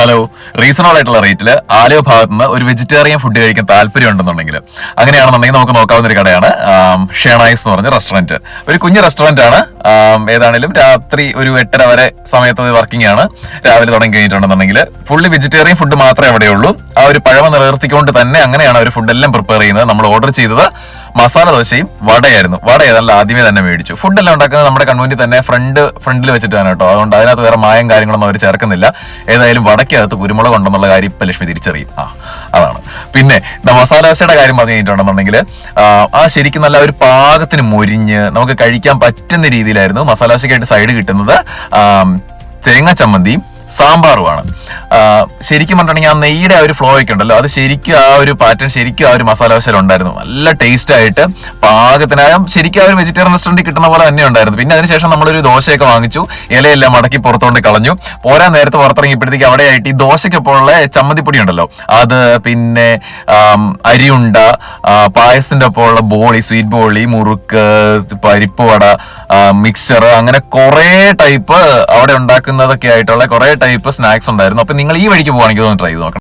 Hello reasonable ആയിട്ടുള്ള റേറ്റിൽ ആലോ ഭാഗത്ത് നിന്ന് ഒരു വെജിറ്റേറിയൻ ഫുഡ് കഴിക്കാൻ താല്പര്യം ഉണ്ടെന്നുണ്ടെങ്കിൽ അങ്ങനെയാണെന്നുണ്ടെങ്കിൽ നമുക്ക് നോക്കാവുന്ന ഒരു കടയാണ് ഷേണായിസ് എന്ന് പറഞ്ഞ റെസ്റ്റോറന്റ് ഒരു കുഞ്ഞ് റെസ്റ്റോറന്റ് ആണ്. ഏതാണേലും രാത്രി ഒരു എട്ടര വരെ സമയത്ത് വർക്കിംഗ് ആണ്. രാവിലെ തുടങ്ങി കഴിഞ്ഞിട്ടുണ്ടെന്നുണ്ടെങ്കിൽ ഫുള്ളി വെജിറ്റേറിയൻ ഫുഡ് മാത്രമേ അവിടെയുള്ളൂ. ആ ഒരു പഴമ നിലനിർത്തിക്കൊണ്ട് തന്നെ അങ്ങനെയാണ് അവർ ഫുഡ് എല്ലാം പ്രിപ്പയർ ചെയ്യുന്നത്. നമ്മൾ ഓർഡർ ചെയ്തത്. മസാല ദോശയും വടയായിരുന്നു. വട ഏതല്ല ആദ്യമേ തന്നെ മേടിച്ചു. ഫുഡെല്ലാം ഉണ്ടാക്കുന്നത് നമ്മുടെ കൺവെന്റിൽ തന്നെ ഫ്രണ്ട് ഫ്രണ്ടിൽ വെച്ചിട്ടാണ് കേട്ടോ. അതുകൊണ്ട് അതിനകത്ത് വേറെ മായം കാര്യങ്ങളൊന്നും അവർ ചേർക്കുന്നില്ല. ഏതായാലും വടക്കകത്ത് കുരുമുളക് ഉണ്ടെന്നുള്ള കാര്യം ഇപ്പൊ ലക്ഷ്മി തിരിച്ചറിയും. ആ അതാണ്. പിന്നെ മസാല ദോശയുടെ കാര്യം പറഞ്ഞു കഴിഞ്ഞിട്ടുണ്ടെന്നുണ്ടെങ്കിൽ ആ ശരിക്കും നല്ല ഒരു പാകത്തിന് മൊരിഞ്ഞ് നമുക്ക് കഴിക്കാൻ പറ്റുന്ന രീതിയിലായിരുന്നു മസാല ദോശയ്ക്കായിട്ട് സൈഡ് കിട്ടുന്നത് തേങ്ങ ചമ്മന്തിയും സാമ്പാറുമാണ്. ശരിക്കും പറഞ്ഞിട്ടുണ്ടെങ്കിൽ ആ നെയ്യുടെ ആ ഒരു ഫ്ലോ ഒക്കെ ഉണ്ടല്ലോ. അത് ശരിക്കും ആ ഒരു പാറ്റേൺ ശരിക്കും ആ ഒരു മസാല ദോശയിൽ ഉണ്ടായിരുന്നു. നല്ല ടേസ്റ്റ് ആയിട്ട് പാകത്തിനായാലും ശരിക്കും ആ ഒരു വെജിറ്റേറിയൻ റെസ്റ്റോറന്റ് കിട്ടുന്ന പോലെ തന്നെ ഉണ്ടായിരുന്നു. പിന്നെ അതിനുശേഷം നമ്മളൊരു ദോശയൊക്കെ വാങ്ങിച്ചു. ഇലയെല്ലാം മടക്കി പുറത്തോണ്ട് കളഞ്ഞു. പോരാൻ നേരത്തെ പുറത്തിറങ്ങിയപ്പോഴത്തേക്ക് അവിടെ ആയിട്ട് ഈ ദോശയ്ക്കൊപ്പമുള്ള ചമ്മന്തിപ്പൊടി ഉണ്ടല്ലോ. അത് പിന്നെ അരിയുണ്ട പായസത്തിന്റെ ഒപ്പമുള്ള ബോളി സ്വീറ്റ് ബോളി മുറുക്ക് പരിപ്പ് വട മിക്സർ അങ്ങനെ കുറെ ടൈപ്പ് അവിടെ ഉണ്ടാക്കുന്നതൊക്കെ ആയിട്ടുള്ള കുറെ ടൈപ്പ് സ്നാക്സ് ഉണ്ടായിരുന്നു. അപ്പൊ നിങ്ങൾ ഈ വഴിക്ക് പോവാണെങ്കിൽ ഒന്ന് ട്രൈ ചെയ്ത് നോക്കണം.